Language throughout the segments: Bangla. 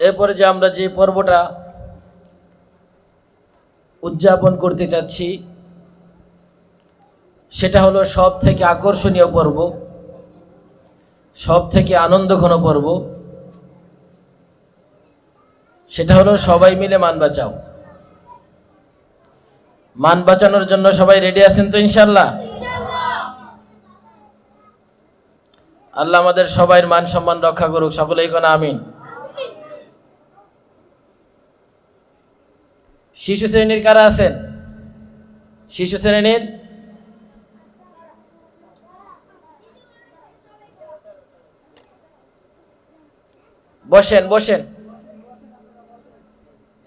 এরপরে যে আমরা যে পর্বটা উদযাপন করতে চাচ্ছি, সেটা হলো সব থেকে আকর্ষণীয় পর্ব সব থেকে আনন্দঘন পর্ব। সেটা হলো সবাই মিলে মান বাঁচাও। মান বাঁচানোর জন্য সবাই রেডি আছেন তো ইনশাল্লাহ আল্লাহ আমাদের সবাই মান সম্মান রক্ষা করুক, সকলেই কোন আমিন। শিশু শ্রেণির কারা আছেন? শিশু শ্রেণির বসেন বসেন।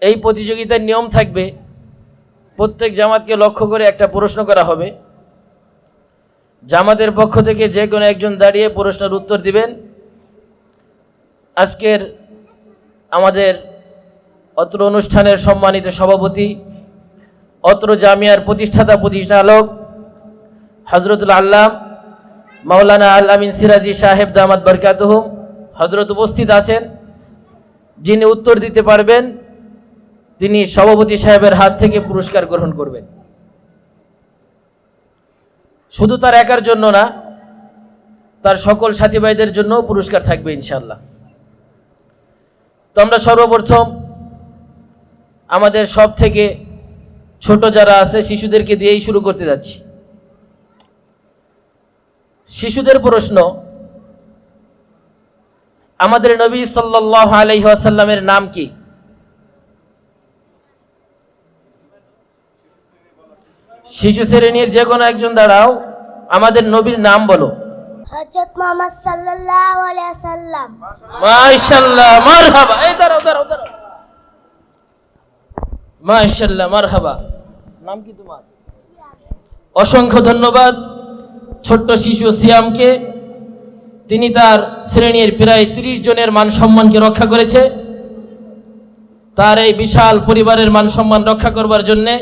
এই প্রতিযোগিতার নিয়ম থাকবে, প্রত্যেক জামাতকে লক্ষ্য করে একটা প্রশ্ন করা হবে। জামাতের পক্ষ থেকে যে কোনো একজন দাঁড়িয়ে প্রশ্নের উত্তর দিবেন। আজকের আমাদের অত্র অনুষ্ঠানের সম্মানিত সভাপতি, অত্র জামিয়ার প্রতিষ্ঠাতা প্রতিষ্ঠালক হজরতুল আল্লাহ মাওলানা আল আমিন সিরাজি সাহেব দামাত বরকাতহুম হজরত উপস্থিত আছেন, যিনি উত্তর দিতে পারবেন, তিনি সভাপতি সাহেবের হাত থেকে পুরস্কার গ্রহণ করবেন। শুধু তার একার জন্য না, তার সকল সাথী ভাইদের জন্য পুরস্কার থাকবে ইনশাল্লাহ তো আমরা সর্বপ্রথম আমাদের সব থেকে ছোট যারা আছে শিশুদেরকে দিয়েই শুরু করতে যাচ্ছি। শিশুদের প্রশ্ন আমাদের নবী সাল্লাহ আলহিহাসাল্লামের নাম কি? শিশু শ্রেণির যে কোনো একজন দাঁড়াও আমাদের নবীর নাম বলো। হজরত মোহাম্মদ সাল্লাল্লাহু আলাইহি সাল্লাম মাশাল্লাহ মারহাবা। এই দাঁড়াও দাঁড়াও দাঁড়াও। মাশাল্লাহ মারহাবা। নাম কি তোমার? অসংখ্য ধন্যবাদ ছোট্ট শিশু সিয়ামকে। তিনি তার শ্রেণির প্রায় তিরিশ জনের মান সম্মানকে রক্ষা করেছে। তার এই বিশাল পরিবারের মান সম্মান রক্ষা করবার জন্যে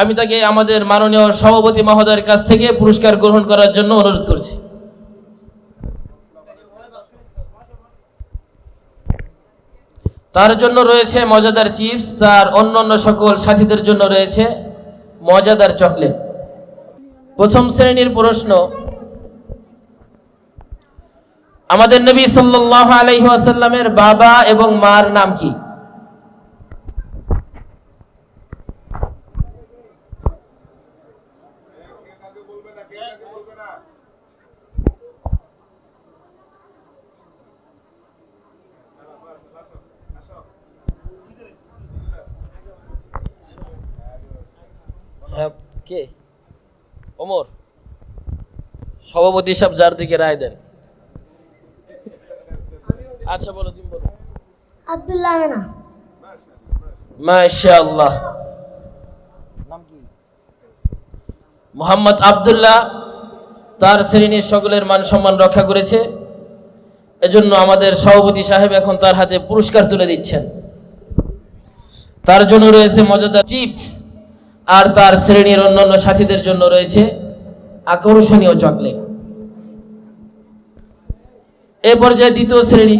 আমি তাকে আমাদের মাননীয় সভাপতি মহোদয়ের কাছ থেকে পুরস্কার গ্রহণ করার জন্য অনুরোধ করছি। তার জন্য রয়েছে মজাদার চিপস, তার অন্য অন্য সকল সাথীদের জন্য রয়েছে মজাদার চকলেট। প্রথম শ্রেণির প্রশ্ন, আমাদের নবী সাল্লাল্লাহু আলাইহি ওয়াসাল্লামের বাবা এবং মার নাম কি হ্যাঁ কে? ওমর। সভাপতি সাহেব যার দিকে রায় দেন। আচ্ছা বলো তুমি বলো। আব্দুল্লাহ মাশাআল্লাহ। নাম কি? মোহাম্মদ আব্দুল্লাহ তার শ্রেণির সকলের মান সম্মান রক্ষা করেছে। এজন্য আমাদের সভাপতি সাহেব এখন তার হাতে পুরস্কার তুলে দিচ্ছেন। তার জন্য রয়েছে মজাদার চিপস। আর তার শ্রেণির অন্যান্য সাথীদের জন্য রয়েছে আকর্ষণীয় চকলেট। এ পর্যায়ে দ্বিতীয় শ্রেণি।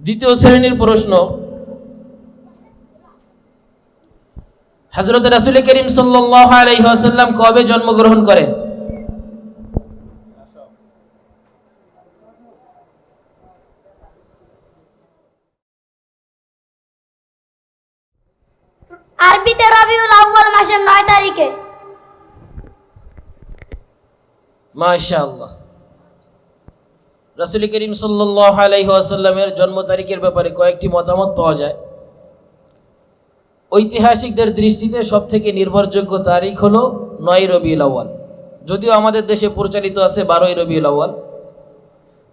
দ্বিতীয় শ্রেণির প্রশ্ন হজরত রাসুল করিম সাল্লাম কবে জন্মগ্রহণ করেন? আরবিতে রবিউল আউয়াল মাসের নয় তারিখে। রাসুল করিম সাল্লাহ জন্ম তারিখের ব্যাপারে কয়েকটি মতামত পাওয়া যায়। ঐতিহাসিকদের দৃষ্টিতে সব থেকে নির্ভরযোগ্য তারিখ হলো নয় রবিউল আউয়াল। যদিও আমাদের দেশে প্রচারিত আছে বারোই রবিউল আউয়াল।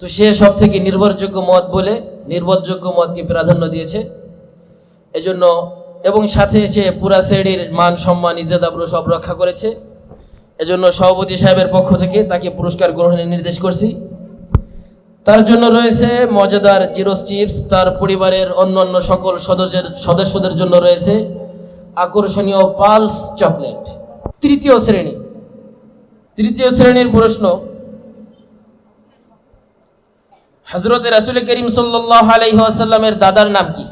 তো সে সব থেকে নির্ভরযোগ্য মত বলে নির্ভরযোগ্য মতকে প্রাধান্য দিয়েছে। এজন্য এবং সাথে এসে পুরা শ্রেণির মান, সম্মান ইজ্জাদাবরু সব রক্ষা করেছে। এজন্য সভাপতি সাহেবের পক্ষ থেকে তাকে পুরস্কার গ্রহণের নির্দেশ করছি। তার জন্য রয়েছে মজাদার জিরোস চিপস। তার পরিবারের অন্যান্য সকল সদস্যের সদস্যদের জন্য রয়েছে আকর্ষণীয় পালস চকলেট। তৃতীয় শ্রেণি। তৃতীয় শ্রেণির প্রশ্ন হজরত রাসুল করিম সাল্লাহ আলাইসাল্লামের দাদার নাম কি?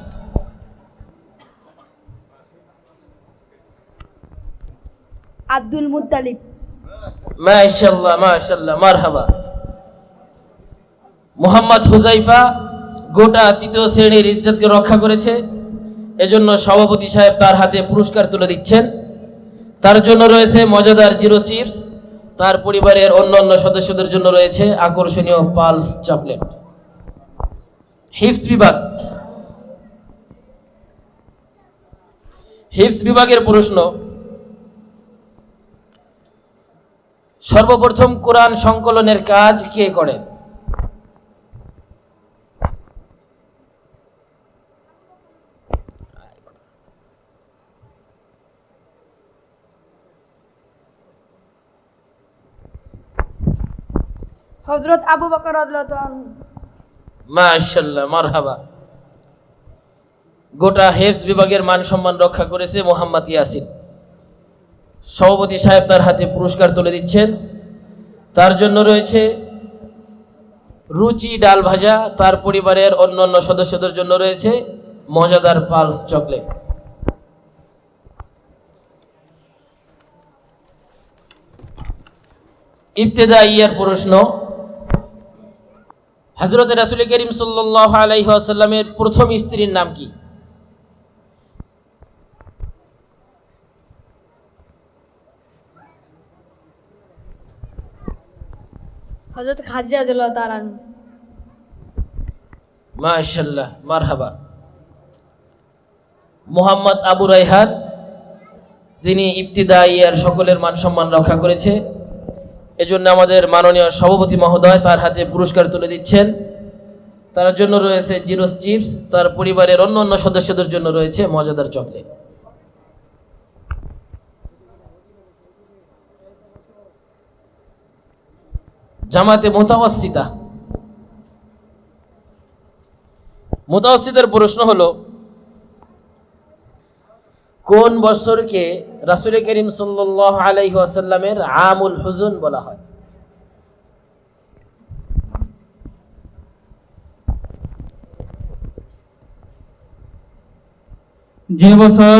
আব্দুল মারহাবা। মোহাম্মদ হুজাইফা গোটা তৃতীয় শ্রেণির ইজ্জতকে রক্ষা করেছে। এজন্য সভাপতি সাহেব তার হাতে পুরস্কার তুলে দিচ্ছেন। তার জন্য রয়েছে মজাদার জিরো চিপস। তার পরিবারের অন্য অন্য সদস্যদের জন্য রয়েছে আকর্ষণীয় পালস চকলেট। হিপস বিভাগ। হিপস বিভাগের প্রশ্ন সর্বপ্রথম কোরআন সংকলনের কাজ কে করেন হজরত আবু বকর মাশাল্লাহ মারহাবা। গোটা হেফস বিভাগের মান সম্মান রক্ষা করেছে মোহাম্মদ ইয়াসিন। সভাপতি সাহেব তার হাতে পুরস্কার তুলে দিচ্ছেন। তার জন্য রয়েছে রুচি ডাল ভাজা, তার পরিবারের অন্য অন্য সদস্যদের জন্য রয়েছে মজাদার পালস চকলেট। ইবতেদা ইয়ার প্রশ্ন হজরত রাসুল করিম সাল্লাহ আলাইসাল্লামের প্রথম স্ত্রীর নাম কি? হজরত খাদিজা রাদিয়াল্লাহু তাআলা মাশাল্লাহ মারহাবা। মোহাম্মদ আবু রাইহান তিনি ইবতিদা ইয়ার সকলের মান সম্মান রক্ষা করেছে, এজন্য আমাদের মাননীয় সভাপতি মহোদয় তার হাতে পুরস্কার তুলে দিচ্ছেন। তার জন্য রয়েছে জিরোস চিপস, তার পরিবারের অন্য অন্য সদস্যদের জন্য রয়েছে মজাদার চকলেট। জামাতে মোতাওয়াসিতা মোতাওয়াসিদের প্রশ্ন হলো, কোন বছরকে রাসুল করিম সাল্লাহ আলাইহি আসাল্লামের আমুল হুজুন বলা হয়? যে বছর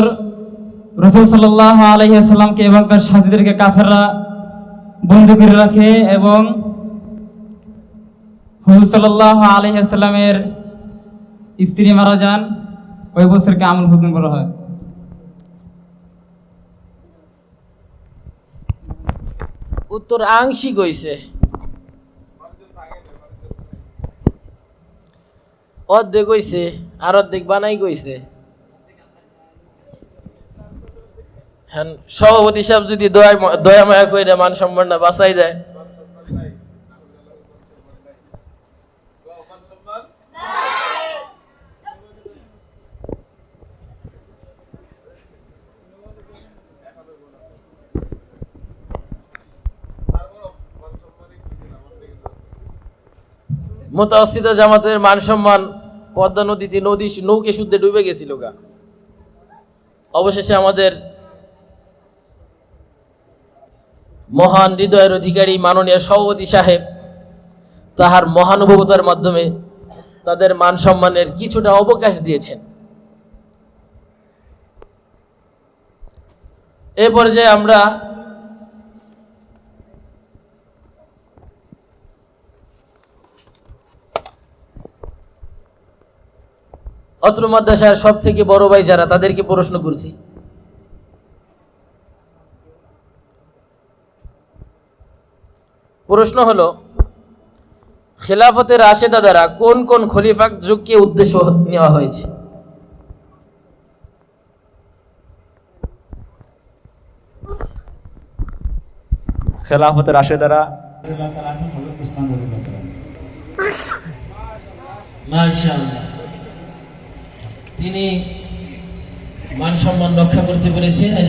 রসুল সাল্লাহ আলহিহাস্লামকে এবং তার সাথীদেরকে কাফেররা বন্দি করে রাখে এবং হুজুর সাল্লাহ আলহিহাস্লামের স্ত্রী মারা যান, ওই বছরকে আমল হুজুন বলা হয়। উত্তর আংশিক হইছে। অর্ধেক হইছে আর অর্ধেক বানাই গইছে। হ্যাঁ সভাপতি সাহেব যদি দয়া দয়া মায়া করে মান সম্মান বাঁচাই দেয় মোতাসিদ জামাতের মান সম্মান পদ্মা নদীতে নদী নৌকে শুদ্ধে ডুবে গেছিল গা। অবশেষে আমাদের মহান হৃদয়ের অধিকারী মাননীয় সভাপতি সাহেব তাহার মহানুভবতার মাধ্যমে তাদের মান সম্মানের কিছুটা অবকাশ দিয়েছেন। এ পর্যায়ে আমরা অত্র মাদ্রাসার সব থেকে বড় ভাই যারা তাদেরকে প্রশ্ন করছি। প্রশ্ন হলো খেলাফতের আশেদা দ্বারা কোন কোন খলিফাক যুগকে উদ্দেশ্য নেওয়া হয়েছে? খেলাফতের রাশেদারা মাশাআল্লাহ। তিনি মান সম্মান রক্ষা করতে পেরেছে।